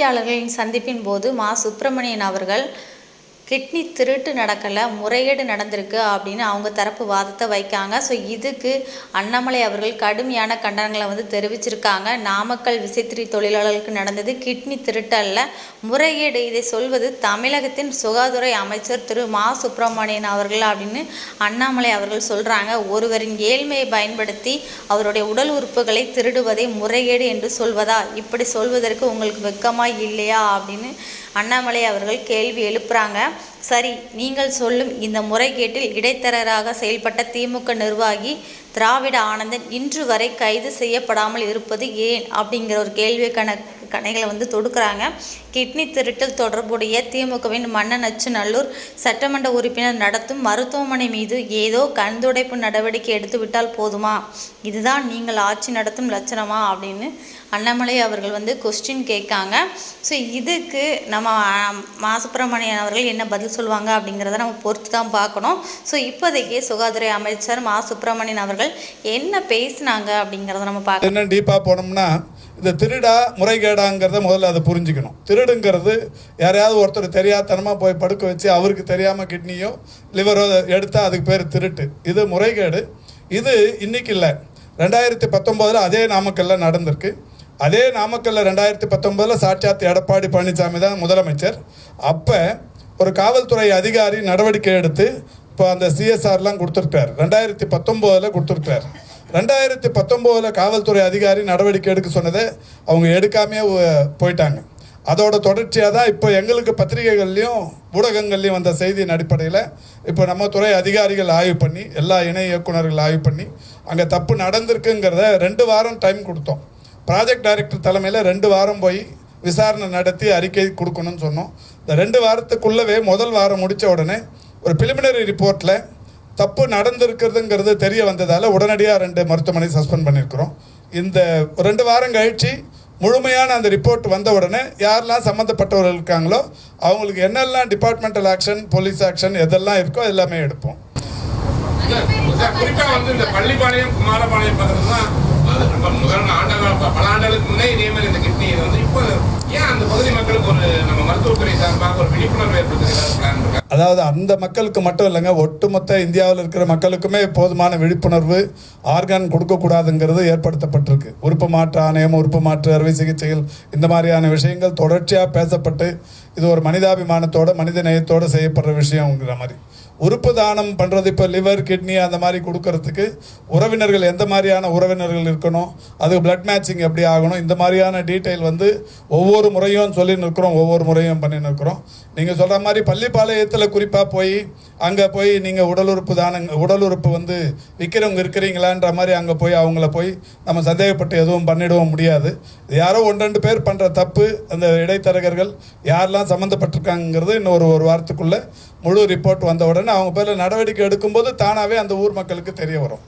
பத்திரிகையாளர்களின் சந்திப்பின் போது மா சுப்பிரமணியன் அவர்கள் கிட்னி திருட்டு நடக்கலை முறைகேடு நடந்திருக்கு அப்படின்னு அவங்க தரப்பு வாதத்தை வைக்காங்க. ஸோ இதுக்கு அண்ணாமலை அவர்கள் கடுமையான கண்டனங்களை வந்து தெரிவிச்சிருக்காங்க. நாமக்கல் விசைத்திரி தொழிலாளர்களுக்கு நடந்தது கிட்னி திருட்டு அல்ல முறைகேடு இதை சொல்வது தமிழகத்தின் சுகாதார அமைச்சர் திரு மா. சுப்பிரமணியன் அவர்கள் அப்படின்னு அண்ணாமலை அவர்கள் சொல்கிறாங்க ஒருவரின் ஏழ்மையை பயன்படுத்தி அவருடைய உடல் உறுப்புகளை திருடுவதை முறைகேடு என்று சொல்வதா? இப்படி சொல்வதற்கு உங்களுக்கு வெக்கமாக இல்லையா? அப்படின்னு அண்ணாமலை அவர்கள் கேள்வி எழுப்புறாங்க. that சரி நீங்கள் சொல்லும் இந்த முறைகேட்டில் இடைத்தரகராக செயல்பட்ட திமுக நிர்வாகி திராவிட ஆனந்தன் இன்று வரை கைது செய்யப்படாமல் இருப்பது ஏன் அப்படிங்கிற ஒரு கேள்வி கண கணைகளை வந்து தொடுக்கிறாங்க. கிட்னி திருட்டில் தொடர்புடைய திமுகவின் மன்னநச்சுநல்லூர் சட்டமன்ற உறுப்பினர் நடத்தும் மருத்துவமனை மீது ஏதோ கண்துடைப்பு நடவடிக்கை எடுத்துவிட்டால் போதுமா? இதுதான் நீங்கள் ஆட்சி நடத்தும் லட்சணமா? அப்படின்னு அண்ணாமலை அவர்கள் வந்து கொஸ்டின் கேட்காங்க. ஸோ இதுக்கு நம்ம ஆம், மா சுப்பிரமணியன் அவர்கள் என்ன பதில் சொல்லுவாங்க அப்படிங்கிறத நம்ம பொறுத்து தான் பார்க்கணும். ஸோ இப்போதைக்கு சுகாதார அமைச்சர் மா. சுப்பிரமணியன் அவர்கள் என்ன பேசினாங்க அப்படிங்கிறத நம்ம பார்க்க என்ன டீப்பாக போனோம்னா இந்த திருடா முறைகேடாங்கிறத முதல்ல அதை புரிஞ்சுக்கணும். திருடுங்கிறது யாரையாவது ஒருத்தர் தெரியாதனமாக போய் படுக்க வச்சு அவருக்கு தெரியாமல் கிட்னியோ லிவரோ எடுத்தால் அதுக்கு பேர் திருட்டு. இது முறைகேடு. இது இன்றைக்கி இல்லை. ரெண்டாயிரத்தி பத்தொம்போதில் அதே நாமக்கல்ல நடந்திருக்கு. அதே நாமக்கல்ல ரெண்டாயிரத்தி பத்தொம்போதில் சாட்சாத் எடப்பாடி பழனிசாமி தான் முதலமைச்சர். அப்போ ஒரு காவல்துறை அதிகாரி நடவடிக்கை எடுத்து இப்போ அந்த சிஎஸ்ஆர்லாம் கொடுத்துருக்காரு ரெண்டாயிரத்தி பத்தொம்போதில் கொடுத்துருக்காரு ரெண்டாயிரத்தி பத்தொம்போதில் காவல்துறை அதிகாரி நடவடிக்கை எடுக்க சொன்னதை அவங்க எடுக்காமே போயிட்டாங்க. அதோட தொடர்ச்சியாக தான் இப்போ எங்களுக்கு பத்திரிகைகள்லையும் ஊடகங்கள்லையும் வந்த செய்தியின் அடிப்படையில் இப்போ நம்ம துறை அதிகாரிகள் ஆய்வு பண்ணி எல்லா இணை இயக்குனர்கள் ஆய்வு பண்ணி அங்கே தப்பு நடந்திருக்குங்கிறத ரெண்டு வாரம் டைம் கொடுத்தோம். ப்ராஜெக்ட் டைரக்டர் தலைமையில் ரெண்டு வாரம் போய் விசாரணை நடத்தி அறிக்கை கொடுக்கணும்னு சொன்னோம். இந்த ரெண்டு வாரத்துக்குள்ளவே முதல் வாரம் முடித்த உடனே ஒரு பிலிமினரி ரிப்போர்ட்டில் தப்பு நடந்திருக்கிறதுங்கிறது தெரிய வந்ததால் உடனடியாக ரெண்டு மருத்துவமனை சஸ்பெண்ட் பண்ணியிருக்கிறோம். இந்த ரெண்டு வாரம் கழித்து முழுமையான அந்த ரிப்போர்ட் வந்த உடனே யாரெல்லாம் சம்மந்தப்பட்டவர்கள் இருக்காங்களோ அவங்களுக்கு என்னெல்லாம் டிபார்ட்மெண்டல் ஆக்ஷன் போலீஸ் ஆக்ஷன் எதெல்லாம் இருக்கோ எல்லாமே எடுப்போம். சார், குறிப்பா வந்து இந்த பள்ளிப்பாளையம் குமாரபாளையம் பக்கத்துல தான் அது முன்னே இதே மாதிரி இந்த கிட்னி இது வந்து. இப்போ ஏன் அந்த பகுதி மக்களுக்கு ஒரு நம்ம மருத்துவத்துறை சார்பாக ஒரு விழிப்புணர்வு ஏற்படுத்துகிறார் பிளான் அதாவது அந்த மக்களுக்கு மட்டும் இல்லைங்க ஒட்டுமொத்த இந்தியாவில் இருக்கிற மக்களுக்குமே போதுமான விழிப்புணர்வு ஆர்கான் கொடுக்கக்கூடாதுங்கிறது ஏற்படுத்தப்பட்டிருக்கு. உறுப்பு மாற்று ஆணையம் உறுப்பு மாற்று அறுவை சிகிச்சைகள் இந்த மாதிரியான விஷயங்கள் தொடர்ச்சியாக பேசப்பட்டு இது ஒரு மனிதாபிமானத்தோட மனித நேயத்தோடு செய்யப்படுற விஷயங்கிற மாதிரி. உறுப்பு தானம் பண்ணுறது இப்போ லிவர் கிட்னி அந்த மாதிரி கொடுக்கறதுக்கு உறவினர்கள் எந்த மாதிரியான உறவினர்கள் இருக்கணும் அது பிளட் மேட்சிங் எப்படி ஆகணும் இந்த மாதிரியான டீட்டெயில் வந்து ஒவ்வொரு முறையும் சொல்லி நிற்கிறோம் ஒவ்வொரு முறையும் பண்ணி நிற்கிறோம். நீங்கள் சொல்கிற மாதிரி பள்ளிப்பாளையத்தில் குறிப்பாக போய் அங்கே போய் நீங்கள் உடல் உறுப்பு தானங்க உடல் உறுப்பு வந்து விற்கிறவங்க இருக்கிறீங்களான்ற மாதிரி அங்கே போய் அவங்கள போய் நம்ம சந்தேகப்பட்டு எதுவும் பண்ணிடவும் முடியாது. யாரோ ஒன்று ரெண்டு பேர் பண்ணுற தப்பு அந்த இடைத்தரகர்கள் யாரெல்லாம் சம்மந்தப்பட்டிருக்காங்கிறது இன்னும் ஒரு ஒரு வாரத்துக்குள்ளே முழு ரிப்போர்ட் வந்த உடனே அவங்க பேரில் நடவடிக்கை எடுக்கும்போது தானாகவே அந்த ஊர் மக்களுக்கு தெரிய வரும்.